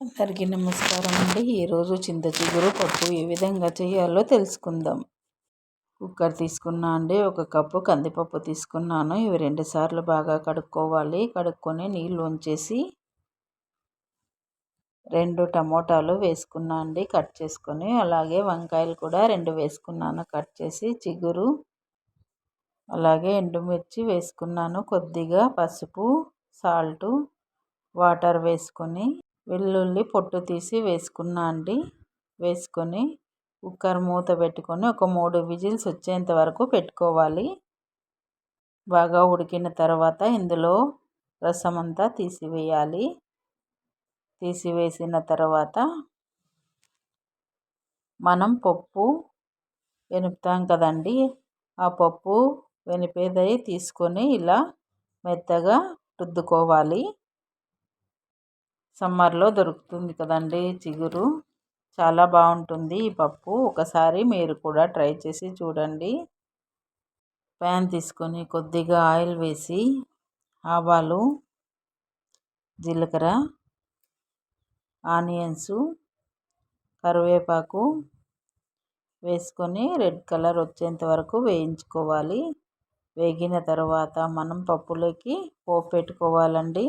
అందరికీ నమస్కారం అండి. ఈరోజు చింత చిగురు పప్పు ఏ విధంగా చేయాలో తెలుసుకుందాం. కుక్కర్ తీసుకున్నా అండి ఒక కప్పు కందిపప్పు తీసుకున్నాను. ఇవి రెండు సార్లు బాగా కడుక్కోవాలి. కడుక్కొని నీళ్ళు ఉంచేసి రెండు టమోటాలు వేసుకున్నా అండి కట్ చేసుకొని. అలాగే వంకాయలు కూడా రెండు వేసుకున్నాను కట్ చేసి చిగురు. అలాగే ఎండుమిర్చి వేసుకున్నాను కొద్దిగా పసుపు సాల్టు వాటర్ వేసుకొని. వెల్లుల్లి పొట్టు తీసి వేసుకున్నా అండి. వేసుకొని కుక్కర్ మూత పెట్టుకొని ఒక మూడు విజిల్స్ వచ్చేంత వరకు పెట్టుకోవాలి. బాగా ఉడికిన తర్వాత ఇందులో రసం అంతా తీసివేయాలి. తీసివేసిన తర్వాత మనం పప్పు వెనుపుతాం కదండి. ఆ పప్పు వెనిపేదై తీసుకొని ఇలా మెత్తగా రుద్దుకోవాలి. సమ్మర్లో దొరుకుతుంది కదండి చిగురు. చాలా బాగుంటుంది ఈ పప్పు. ఒకసారి మీరు కూడా ట్రై చేసి చూడండి. ప్యాన్ తీసుకొని కొద్దిగా ఆయిల్ వేసి ఆవాలు జీలకర్ర ఆనియన్స్ కరివేపాకు వేసుకొని రెడ్ కలర్ వచ్చేంత వరకు వేయించుకోవాలి. వేగిన తర్వాత మనం పప్పులోకి పోపు పెట్టుకోవాలండి.